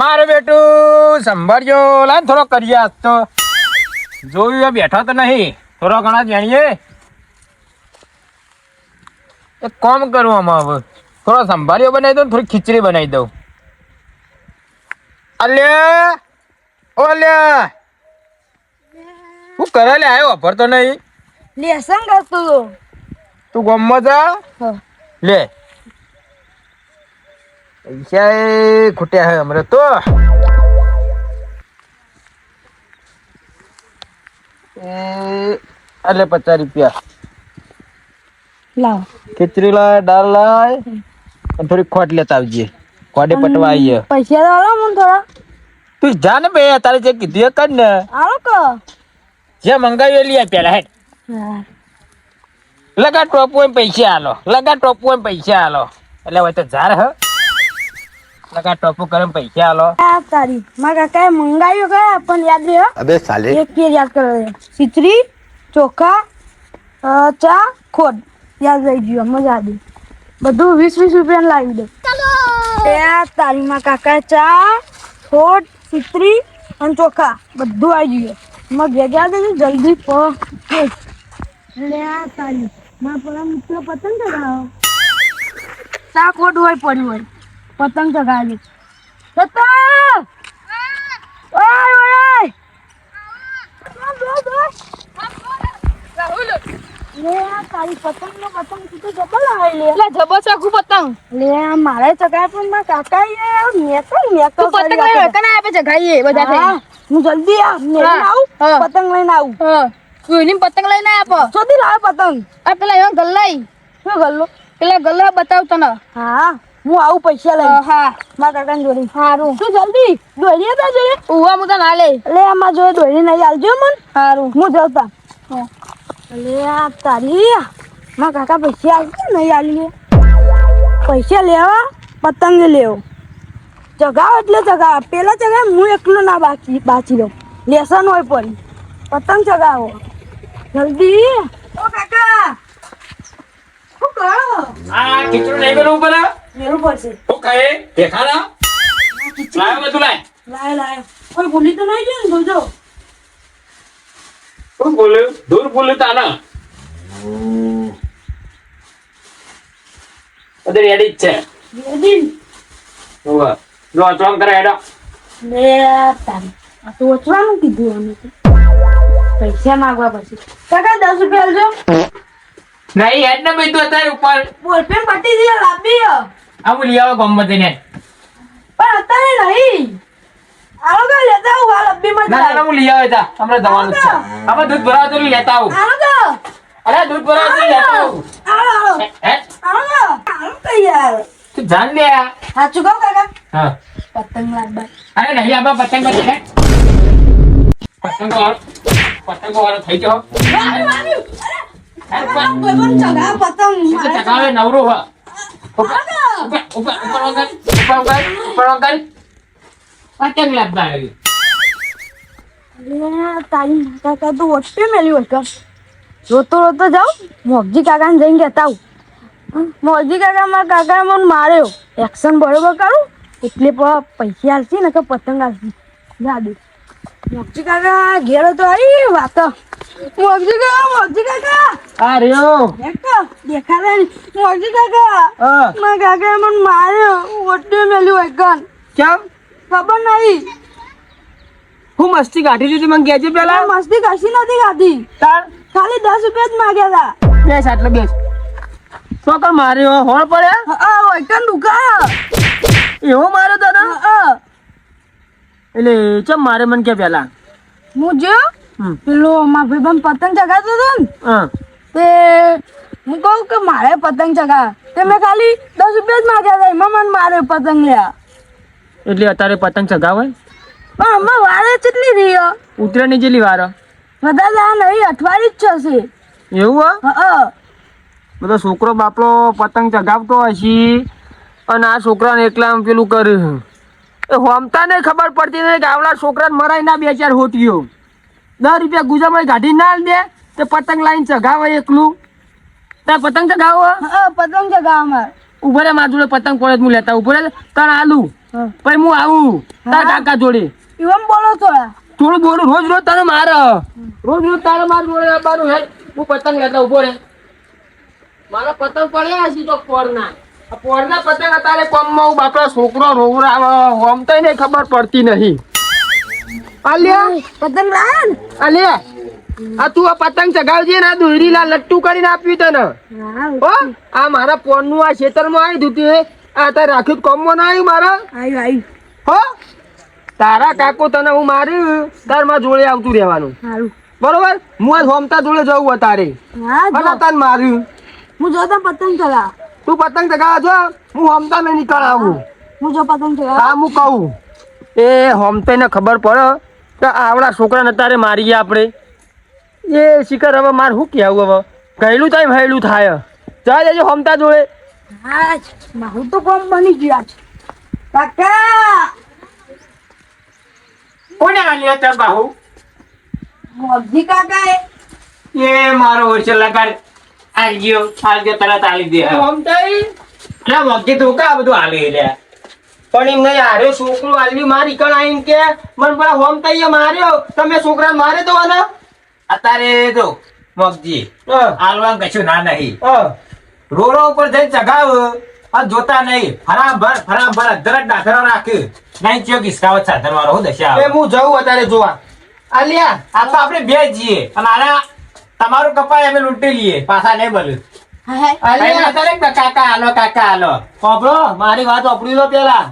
મારે બેટું સંભાળજો. લાન થોડો કરીએ આજ તો. જોયું બેઠા તો નહીં. થોડો ઘણા જાણીએ. એક કોમ કરું આમાં હવે. થોડો સંભાળ્યો બનાવી દઉં થોડી ખીચડી બનાવી દઉં. અલે ઓ અલ્યા! શું કરે લે? આવ્યો વાપરતો નહીં. લેસન કરતો તું. ગમમાં જા. લે. પૈસા એ ખૂટ્યા હે હમણાં તો? એ પચાસ રૂપિયા. લાવ. ખીચડી લાય દાળ લાય અને થોડી ખોટ લેતા આવજે. ખોટે પટવા આવીએ પૈસા તો આલો મને થોડા. તું જા ને બે તારે જે કીધું એ કર ને. આલો કો જે મંગાવ્યું લઈ પેલા હેડ લગા ટોપ હોય પૈસા આલો લગા ટોપ હોય પૈસા આલો. એટલે હોય તો ઝાર હ. લગા ટોપો કરમ પૈસા આલો. આ તારી. મારા કાકા મંગાયો કે પણ યાદ રહ્યો? અબે સાલે. એક કે યાદ કરો સિત્રી ચોખા ચા ખોટ યાદ રહી ગયો મજા આવી બધું વીસ વીસ રૂપિયા લાવી દે એ આ તારી માં કાકા ચા ખોડ સિત્રી અને ચોખા. બધું આવી ગયું. માં ભેગા દે જલ્દી પહોંચ લે આ તારી. માં પરમ મિત્ર પતંગ ચગાવો. ચા ખોટ હોય પડ્યું હોય. પતંગ ચગાવી પતંગ! ઓય ઓય ઓય! લે આ તારી પતંગ નો પતંગ તું તો જબર લાવે લે. એટલે જબો ચાકુ પતંગ. લે આ મારે ચગાય પણ મારા કાકા એ મેં તો મેં તો પતંગ લઈને કને આપે ચગાઈએ બધા થઈ હું જલ્દી આ હા, આવું પતંગ લઈને આવું. હા કોઈની પતંગ લઈને આપો. શોધી લાવે પતંગ. આ પેલા એવા ગલ્લાઈ શું ગલ્લો? પેલા ગલ્લા બતાવ તને. હા. હું આવું પૈસા લઈ હા, મારા કાકાને જોડી સારું તું જલ્દી? દોડી હતા જોડે ઉવા હું ના લે લે આમાં જોડે દોડી નહીં આલજો મન. સારું હું જવતા. લે આ તારી મારા કાકા પૈસા આવશે નહીં આલીએ પૈસા લેવા પતંગ લેવો. ચગાવ એટલે ચગાવ પેલા ચગાવ હું એકલો ના બાકી બાચી લઉં લેસન હોય પડી પતંગ ચગાવો જલ્દી. ઓ કાકા. આ ખીચડું નહીં કરવું પડે મેરું પડશે શું કહે દેખાડા લાવ બધું લાય. લાય લાય. કોઈ ભૂલી તો નહીં ગયો જોજો. શું બોલ્યું દૂર બોલ્યું તાના બધું રેડી જ છે. રેડી હોવે. જો અચવામ કરે હેડો. લે આ તો ઓછવાનું કીધું અમે પૈસા માંગવા પછી કાકા દસ રૂપિયા નહીં હેડ ને બધું અત્યારે ઉપર. બોલપેન પટી દે લાંબી આ હું લઈ આવો ગમત ને પણ અત્યારે નહીં. આવો કે લેતા આવું આ લબ્બીમાં માં ના ના, હું લઈ આવ્યો તા હમણાં જવાનું છે. આમાં દૂધ ભરાવ તો લેતા આવું. આવો તો અરે દૂધ ભરાવ તો લેતા આવું. આવો આવો? આવો તો આવો તો યાર તું જાન લે. સાચું કહું કાકા? હા. પતંગ લાવવા અરે નહીં આમાં પતંગ પતંગ પતંગ પતંગો વાળો થઈ ગયો. નવરું હ રોતો રોતો જાઉં મોગજી કાકાને જઈને કહેતા આવું મોગજી કાકા મારા માર્યો એક્શન બરોબર કરું એટલે પૈસા આલશી ને કે પતંગ આવશે જાદુ મોગજી કાકા ઘેર તો આવી વાત મોગજી કાકા મોગજી કાકા આ રહ્યો દેખાડે ને. કાકા હા મારા મને માર્યો વચ્ચે મેલી હોય કાન કેમ ખબર નહીં હું મસ્તી કાઢી દીધી મને કેજે પેલા મસ્તી કશી નથી કાઢી તાર ખાલી દસ રૂપિયા જ માગ્યા હતા બેસ આટલે બેસ તો કર માર્યો હોળ પડે આ હોય કાન એવો માર્યો તને એટલે ચમ મારે મને કે પેલા હું જો હમ. પેલો મારા ભાઈબંધ પતંગ ચગાવતો હતો ને હા. તે હું કહું કે મારે પતંગ ચગાવ. તે મેં ખાલી દસ રૂપિયા જ માગ્યા હતા એમાં મને મારે પતંગ લ્યા. એટલે અત્યારે પતંગ ચગાવે પણ હમણાં વારે કેટલી રહ્યો ઉતરેની જેટલી વાર? બધા જા નહીં અઠવાડિયું જ થશે એવું હે હા. બધો છોકરો બાપલો પતંગ ચગાવતો હશે અને આ છોકરાને એકલા પેલું કર્યું. હોમતા ને ખબર પડતી નહીં કે આવડા છોકરાને મરાઈ ના બે ચાર હોટીઓ દસ રૂપિયા ગુજામાં ગાડી ના દે તે પતંગ લાઈન ચગાવે એકલું. ત્યાં પતંગ ચગાવો. હા પતંગ ચગાવવા મારે ઊભો રે મારા જોડે પતંગ પડે હું લેતા ઊભો રે તણ આલુ. પછી હું આવું. તાર. કાકા જોડે. એમ બોલો છો થોડું બોલું રોજ રોજ તારે મારે. રોજ રોજ તારે માર જોડે આવવાનું હે. હું પતંગ લેતા ઊભો રે. મારા પતંગ પડ્યા હશે તો પોરના પોરના પતંગ અત્યારે કોમમાં હું બાપરા છોકરો રોવરાવે હોમતાય તો ખબર પડતી નહીં. આલ્યા? પતંગ લાન ને? આલ્યા આ તું આ પતંગ ચગાવજે ને આ દોરી લા લટ્ટુ કરીને આપ્યું તને. ઓ આ મારા પોનનું આ ખેતરમાં આવી દીધું આ તારે રાખ્યું કોમમાં ના આવ્યું મારા? આવ્યું આવ્યું હો તારા કાકો તને હું માર્યું તારમાં જોડે આવતું રહેવાનું. બરોબર? હું આ હોમતા જોડે જવું તારે હા અને જો તાર માર્યું. હું જોતા પતંગ ચગા તું પતંગ ચગાવા જો. હું હોમતા ને નીકળ આવું હું જો પતંગ ચગાવ. હા હું કહું. એ હોમતે ને ખબર પડે. આવડા છોકરાને તારે મારીએ આપણે. એ શિખર હવે મારે શું કહેવું હવે? કહેલું થાય ભયેલું થાય. જા જજો હમતા જોડે. હા મારું તો કોમ બની ગયા છે કાકા! કોને આલ્યો તે બાહુ? મોજી કાકા એ એ મારો વર્ષે લગાડ. આલ્યો આલ્યો તરત આલી દે. હમતાઈ? એટલે મોજી તો કા બધું આલી લે? પણ એમ નહીં હારે છોકરું આલ્યું મારી કણ આવીને કે? મને પેલા હોમતાઈએ માર્યો. તમે છોકરા મારે તો આના અત્યારે જો મગજી આલવાનું કશું ના નહીં. રોડો ઉપર જઈને ચગાવ. આ જોતા નહીં. ફરામ ભર ફરામ ભર અધરત દાખલો રાખ. નહીં ચો કિસકાવત સાધન વાળો હું દશા. એ હું જઉં અત્યારે જોવા. આલિયા આ તો આપણે બે જઈએ. અને આના તમારું કપાય અમે લૂંટી લઈએ. પાછા નહીં બોલ્યું કાકા આલો કાકા આલો સાંભળો મારી વાત ઓપડી લો પેલા.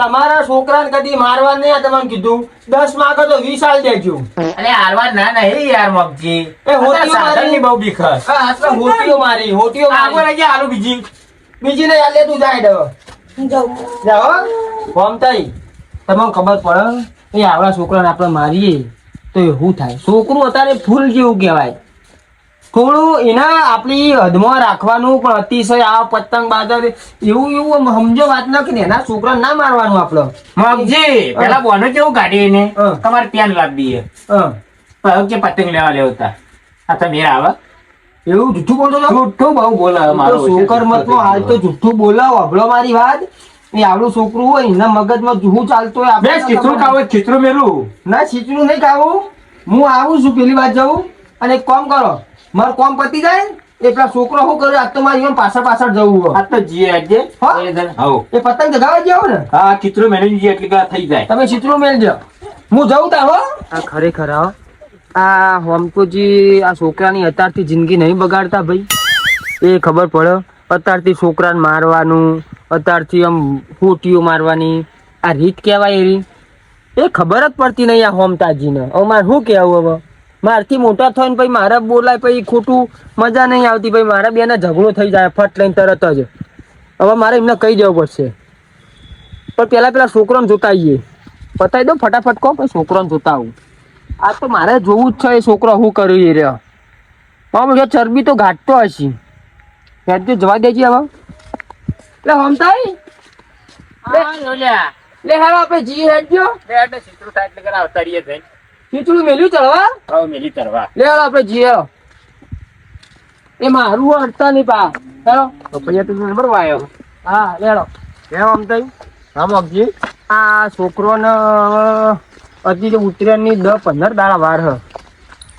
તમારા છોકરાને કદી મારવા નહીં આ તમને કીધું દસ માંગો તો વીસ આલ દેજો. અરે હારવા ના નહીં યાર મગજી. એ હોટીઓ મારી. બહુ હા હોટીઓ મારી હોટીઓ આગળ જા આલુ બીજી. બીજી ને આલે તું જાય દો હું જાઓ ભમતાઈ તમને ખબર પડે એ આવડા છોકરાને આપણે મારીએ તો એ શું થાય? છોકરું અત્યારે ફૂલ જેવું કહેવાય. થોડું એના આપણી હદમાં રાખવાનું પણ અતિશય આ પતંગ બાદર એવું એવું સમજો વાત ન કે એના છોકરા ના મારવાનું આપણે મગજી પેલા બોનો કેવું કાઢી ને તમારે પેન લાવી દઈએ કે પતંગ લેવા લેવતા આ તમે આવે. એવું જુઠ્ઠું બોલતો જુઠ્ઠું જૂઠું બહુ બોલાવે મારો છોકર મતમાં હાલ તો જુઠ્ઠું બોલાવો હભળો મારી વાત. એ આવડું છોકરું હોય એના મગજમાં જુહું ચાલતું હોય આપણે ખબર. ખાવું ખીચડું મેલું. ના છીચડું નહીં ખાવું. હું આવું છું પેલી વાત જવું. અને એક કામ કરો મારું કોમ પતી જાય એ પેલા છોકરો શું કર્યો આજ તો મારી એમ પાછળ પાછળ જવું હોય. આજ તો જીએ આજે. એ પતંગ જગાવા જાવ ને? હા ચિત્રો મેળવી જઈએ એટલે થઈ જાય. તમે ચિત્રો મેળજો. હું જઉં તા હો. આ ખરેખર હા. આ હોમકોજી આ છોકરાની અત્યારથી જિંદગી નહીં બગાડતા ભાઈ. એ ખબર પડે. અત્યારથી છોકરાને મારવાનું અત્યારથી આમ ફૂટીઓ મારવાની. આ રીત કહેવાય એ એ ખબર જ પડતી નહીં આ હોમતાજીને. હવે મારે શું કહેવું હવે? મારથી મોટા થઈને પછી મારા બોલાય પછી ખોટું મજા નહીં આવતી. પછી મારા બેને ઝઘડો થઈ જાય ફટ લઈને તરત જ. હવે મારે એમને કહી જવું પડશે. પણ પેલા પેલા છોકરાને જોતા આવીએ. પતાવી દો ફટાફટ કહો પછી છોકરાને જોતા આવું. આ તો મારે જોવું જ છે એ છોકરો શું કર્યું એ રહ્યો. મામ જો ચરબી તો ઘાટતો હશે. હેડ તો જવા દેજે હવે. એટલે હમતાઈ. લે હવે આપણે જી હેડ જો ખીચડું થાય એટલે કરા અવતારીએ જઈને. ખીચડું મેલ્યું ચડવા? હા મેલી તરવા લે હાલ આપણે જીએ એ મારું અડતા નહીં પા. હેલો? તો પછી તું નંબર વાયો. હા લેડો આમ હમતાઈ હા મગજી આ છોકરોને હજી ઉત્તરાયણની દસ પંદર દાડા વાર હ.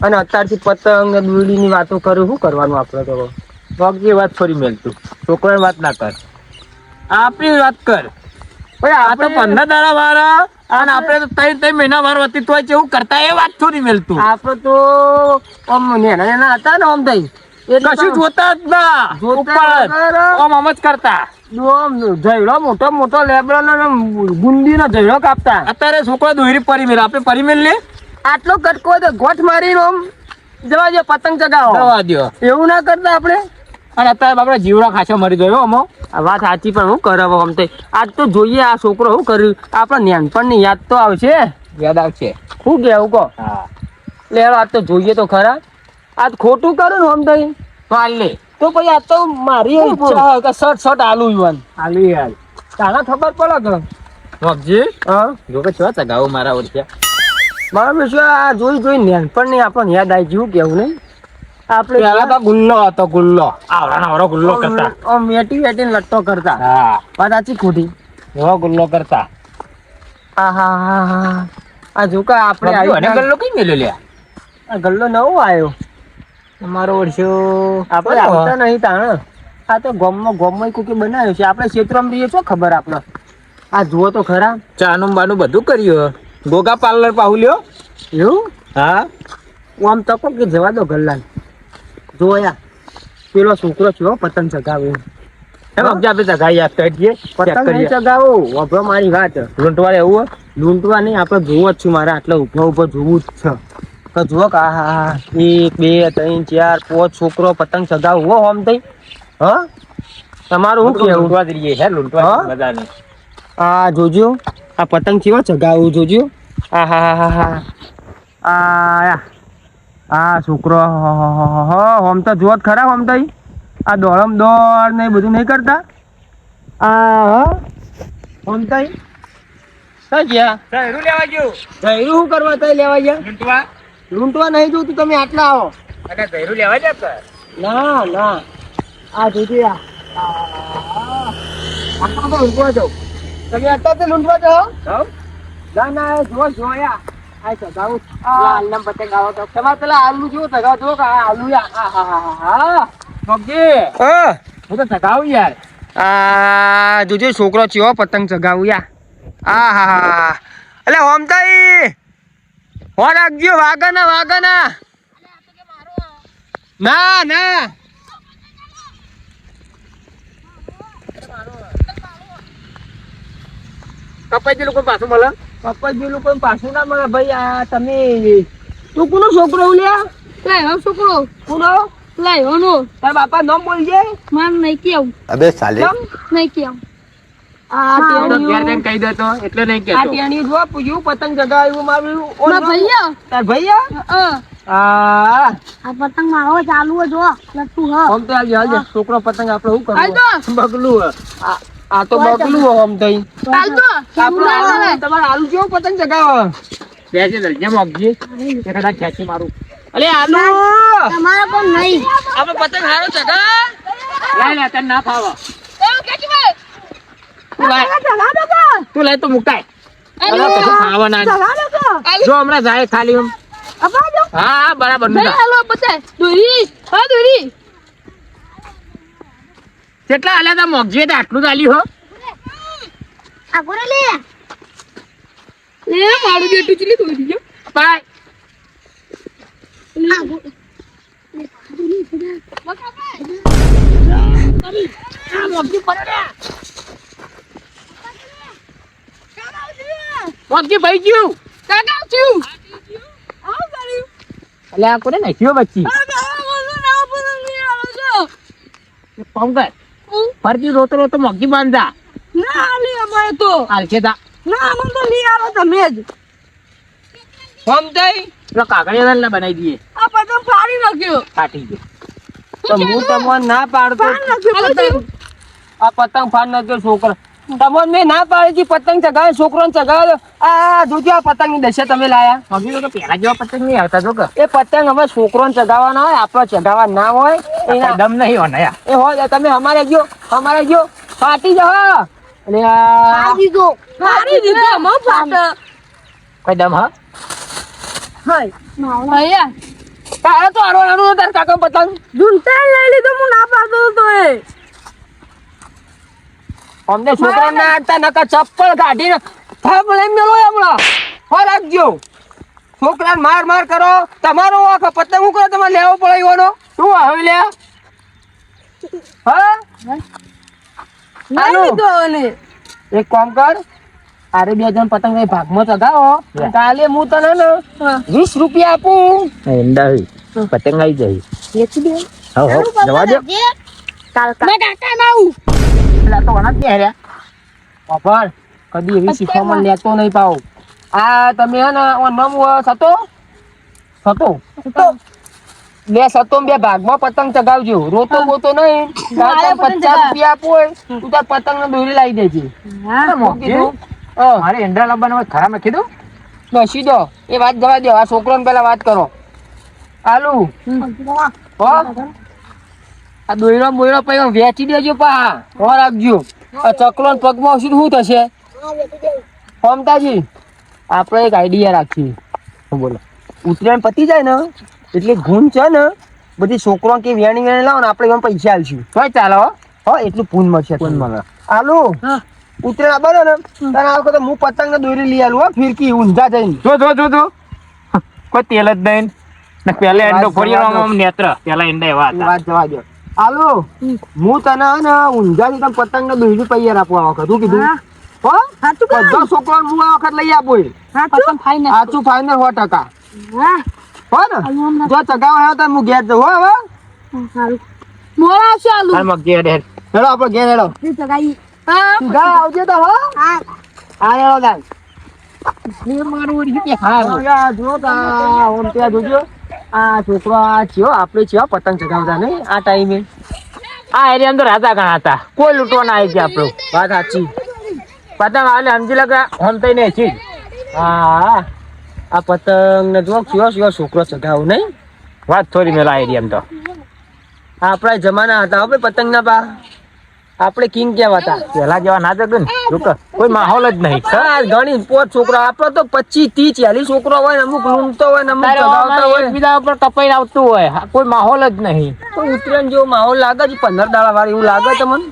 અને અત્યારથી પતંગ ને ની વાતો કરું શું કરવાનું આપણે તો? મગજી વાત ફરી મેલતું. છોકરાની વાત ના કર. આપણી વાત કર. ભાઈ આ તો પંદર દાડા વાર અને આપણે તો ત્રણ ત્રણ મહિના વાર હતી તો એવું કરતા એ વાત થોડી મેલતું. આપણે તો આમ નેના નેના હતા ને આમ થઈ કશું જોતા જ ના. ઉપર આમ આમ જ કરતા. જયડો મોટો મોટો લેબડો ને નો જયડો કાપતા. અત્યારે છોકરો દોરી પરિમેલ. આપણે પરિમેલ લે? આટલો કટકો તો ગોઠ મારીને આમ જવા દો પતંગ ચગાવો. જવા દ્યો. એવું ના કરતા આપણે? અને અત્યારે બાપડે જીવડા ખાસો મરી ગયો અમો. આ વાત સાચી પણ હું કરાવો આમ તે. આજ તો જોઈએ આ છોકરો શું કર્યું. આપણા નાનપણની યાદ તો આવશે. યાદ આવશે. શું કેવું કહો? હા. લે આજ તો જોઈએ તો ખરા. આજ ખોટું કરું ને આમ તઈ તો હાલ લે. તો પછી આજ તો મારી ઈચ્છા કે શર્ટ શર્ટ આલુ યુવાન આલુ હાલ. તાના ખબર પડે કે? મગજી હા. જો કે છો ચગાવો મારા વર્ષે બરાબર છે આ જોઈ જોઈ નાનપણની આપણને યાદ આવી ગયું કેવું નહીં? આપણે પેલા તો ગુલ્લો હતો ગુલ્લો. આવડા આવડો ગુલ્લો કરતા. આમ વેટી વેટીને લટ્ટો કરતા. હા. સાચી ખોટી. એવો ગુલ્લો કરતા. આહા હા હા હા આ જોકા આપણે બાપુ, અને ગલ્લો કઈ મેલ્યો લ્યા? આ ગલ્લો નવો આવ્યો અમારો વર્ષો આપણે આવતા નહીં તાણ. આ તો ગોમમાં ગોમમાં કુકી બનાવ્યો છે. આપણે ક્ષેત્રમાં રહીએ છો ખબર આપણે. આ જુઓ તો ખરા. ચાનું બાનું બધું કર્યું ગોગા પાર્લર પાહુ લ્યો. એવું? હા. આમ તકો કે જવા દો ગલ્લાને. જોયા પેલો છોકરો છો પતંગ ચગાવ્યો એમ અબજા આપણે ચગાઈ આપતા છીએ પતંગ નહીં ચગાવો. વાપરો મારી વાત. લૂંટવા એવું લૂંટવા નહીં આપણે જોવો જ છું મારે આટલા ઊભા ઊભા જોવું જ છે. તો જુઓ કે હા હા એક બે ત્રણ ચાર પાંચ છોકરો પતંગ ચગાવું. હો આમ થઈ હા? તમારું શું લૂંટવા જઈએ હે લૂંટવા? બધાને. આ જોજો. આ પતંગ કેવા ચગાવું જોજો. આ હા હા હા હા. આ. આ છોકરો હોમ તો જોત ખરા હોમ તો આ દોડમ દોડ ને બધું નહીં કરતા? આ હોમ તો શહેરું લેવા ગયું. જયરું શું કરવા તઈ લેવા ગયા? લૂંટવા? લૂંટવા નહીં જોતું તમે આટલા આવો. અને લેવા જાય ના ના. આ જોજો આ. આટલા તો લૂંટવા જાઓ તમે આટલા તો લૂંટવા જાઓ? ના ના એ જો જોયા આ ચગાવું લાલના પતંગ આવો તો તમારે પેલા આલુ જેવો ચગાવ જો કે આલુ યા હા હા હા હા હા. હું તો ચગાવું યાર. આ જોજો છોકરો ચેવો પતંગ ચગાવું યા. આ હા હા હા એટલે હોમતાઈ હો રાખજો વાગના વાગના ના ના. કપાઈ લોકો પાછું મળે? પપ્પાજી લોકો પાછું ના મળે. ભાઈ આ તમે તું કોનો છોકરો ઉલ્યા લાવ્યો છોકરો. કોનો? લાવ્યો નો. તારા બાપા નામ બોલજે માર નહીં કેવું અબે સાલે. નહીં કેવું આ તો ઘેર ટેણીઓ કહી દેતો એટલે નહીં આ કહેતો જો પૂછ્યું પતંગ ચગાવ્યું મારું. મારા ભૈયા? તાર ભૈયા? અ, આ. આ પતંગ મારો ચાલુ હો જો. લટુ હ. આમ તો હાલજે હાલજે છોકરો પતંગ આપણે શું હાલ કરવું બગલું હે. આ તો બગલું આમ થઈ હાલ તો આપણું આલુ- તમારે આલુ કેવો પતંગ ચગાવો બેસી જજે મોગજી એક કદા ખેંચી મારું. અલે આલુ! તમારો પણ નહીં. આપણે પતંગ હારો ચગા લાય લે તને ના ફાવો. તું લાય. તું. મુકાય. જો હમણાં જાય ખાલી. હા હા બરાબર દોરી. હા દોરી. કેટલા હાલ્યા તા મોગજીએ તો આટલું જ આલ્યું હો. આ કોને લે લે મારું બેટું ચલી દોરી દીજો બાય. મોગજી ભાઈ ગયું. કાકા છું એટલે કોને નાખ્યો બચ્ચી? પંકજ ફરતી રોતો રોતો મોગજી બાંધા. ના લે અમારે તો. હાલશે તા ના અમને તો લઈ આવો તમે જ. આમ તઈ પેલો કાકડિયા ના બનાવી દઈએ. આ પતંગ ફાડી નાખ્યો. કાઢી ગયો. તો હું તમને ના પાડતો. હાલો આ પતંગ ફાડ નાખ્યો છોકરો. તમને મેં ના પાડી પતંગ ચગાવે છોકરો ચગાવે. આ જોજો આ પતંગની દશા તમે લાયા. મમ્મી તો પેલા જેવા પતંગ નહીં આવતા જો એ પતંગ હવે છોકરો ચગાવવાના હોય આપણો ચગાવવા ના હોય એના દમ નહીં હોના એ હોય તમે અમારે ગયો. અમારે ગયો ફાટી જાઓ અને આ દીધો. ફાડી દીધો મો ફાટ. કઈ દમ હા? ભૈયા તારે તો આરો આરો તાર કાકા પતંગ ઝૂંટાઈ લઈ લીધો હું ના પાડતો તો એ. અમને છોકરા ના આડતા નકા ચપ્પલ કાઢીને થાપ લઈ મેલો હમણાં. હો રાખજો. છોકરા માર માર કરો. તમારો આખો પતંગ હું કરો તમારે લેવો પડે એવાનો શું હવે લે? હા? અને એક કામ કર અરે બે જણ પતંગ એ ભાગમાં ચગાવો કાલે હું તને ને વીસ રૂપિયા આપું. એંડા પતંગ આવી જાય. વેચી દે હવ હવ જવા દે. મેં કાકા ના આવું. પેલા તો વણા ક્યાં રહ્યા ખબર કદી એવી શીખવામાં લેતો નહીં પાવ આ તમે હે ને ઓ નમ સતો? સતો. બે સતો બે ભાગમાં પતંગ ચગાવજો. રોતો બોતો નહીં. પચાસ રૂપિયા આપો હોય તું તાર પતંગ ને દોરી લાવી દેજે. મારે એંડા લાવવાનો હોય ખરા મેં કીધું? બસી દો એ વાત જવા દો. આ છોકરાને પેલા વાત કરો. આલુ હો. આ દોયરો બોયરો પછી વેચી દેજો પા હો રાખજો. આ ચકલો ને પગમાં શું શું થશે? ફોમતાજી આપણે એક આઈડિયા રાખીએ. બોલો. ઉત્તરાયણ પતી જાય ને? એટલે ગુણ છે ને બધી છોકરો કે વેણી વેણી લાવો ને આપણે એમાં પૈસા આલશું. તો ચાલો હો. એટલું પૂન મળશે પૂન મળે. આલુ? ઉત્તરાયણ બરો ને તને આ વખતે હું પતંગ ને દોરી લઈ આલું હો ફિરકી ઊંધા જઈને. જો જો જો જો. કોઈ તેલ જ નહીં. ને પેલે એન્ડો ફરી નેત્ર. પહેલા એંડા એવા હતા. વાત જવા દો. આલુ હું તને ને ઊંઝાથી તને પતંગ ને દોરી તૈયાર આપું આ વખત. હું કીધું? હો? બધા છોકરાને હું આ વખત લઈ આપું. સાચું ફાઈનલ સાચું ફાઈનલ સો ટકા. હા હો ને જો ચગાવ આવ્યો તો હું ઘેર જવું હો હવે? સારું. મોડા આવશે આલુ. હાલ મગજી હેડ હેડ. હેડો આપણે ઘેર હેડો. તે ચગાઈ હા આવજે તો હો. હા. હા હેડો તાન હા હા, જો તા, ઓમ ત્યાં જોજો. આ છોકરો આ ચિયો આપણે ચિયો પતંગ ચગાવતા નહીં? આ ટાઈમે. આ એરિયા તો રાજા ઘણા હતા. કોઈ લૂંટવા ના આવી ગયા આપણું. વાત સાચી. પતંગ હાલે સમજી લગા હમ થઈ ને હા. આ પતંગ ને જો ચિયો ચિયો છોકરો ચગાવ નહીં? વાત થોડી મેલા એમ તો. આપણા જમાના હતા હવે પતંગ ના પા આપણે કિંગ કેવા હતા? પેલા જેવા ના જગન કોઈ માહોલ જ નહીં. સર ઘણી પોત છોકરા આપડે તો પચીસ ત્રીસ ચાલીસ છોકરો હોય ને અમુક લૂંટતો હોય ને અમુક ચગાવતા હોય. બીજા ઉપર કપાઈને આવતું હોય. કોઈ માહોલ જ નહીં. તો ઉત્તરાયણ જેવો માહોલ લાગે છે પંદર દાડા વાળી એવું લાગે તમને?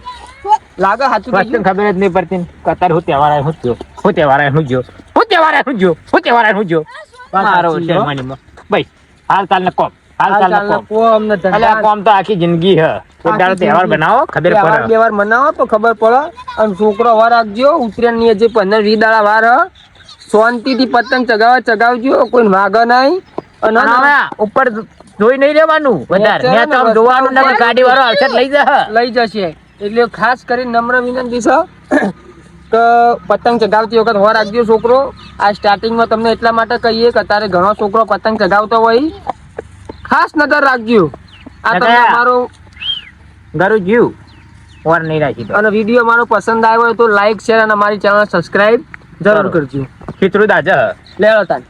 લાગે સાચું વસ્તુ કીધું? ખબર જ નહીં પડતી કતાર હું તહેવાર આવ્યો હું થયો હું તહેવાર આવ્યો હું જો હું તહેવાર આવ્યો હું જો હું તહેવાર આવ્યો હું જો મારો હો. ભાઈ હાલ ચાલ ને કોમ. હાલ ચાલ ને કોમ એટલે કોમ તો આખી જિંદગી હે. કોઈ તહેવાર બનાવો ખબર પડે. બે વાર મનાવો તો ખબર પડે. અને છોકરો વાર રાખજો ઉત્તરાયણની જે પંદર વીસ દાડા વાર શાંતિ થી પતંગ ચગાવવા ચગાવજો કોઈ વાગે નહીં. અને ઉપર જોઈ નહીં રહેવાનું. વધારે. નેચર તો આમ જોવાનું ને ગાડી વાળો આવશે લઈ જશે. લઈ જશે. એટલે ખાસ કરીને નમ્ર વિનંતી છે કે પતંગ ચગાવતી વખત વાર રાખજો છોકરો. આ સ્ટાર્ટિંગમાં તમને એટલા માટે કહીએ કે અત્યારે ઘણો છોકરો પતંગ ચગાવતો હોય. ખાસ નજર રાખજો. આ તમને મારો અમારો જીવ. વાર નહીં રાખી અને વીડિયો મારો પસંદ આવ્યો હોય તો લાઈક શેર અને અમારી ચેનલ સબસ્ક્રાઇબ જરૂર કરજો. ખીચડું દાજા લેવો તાન.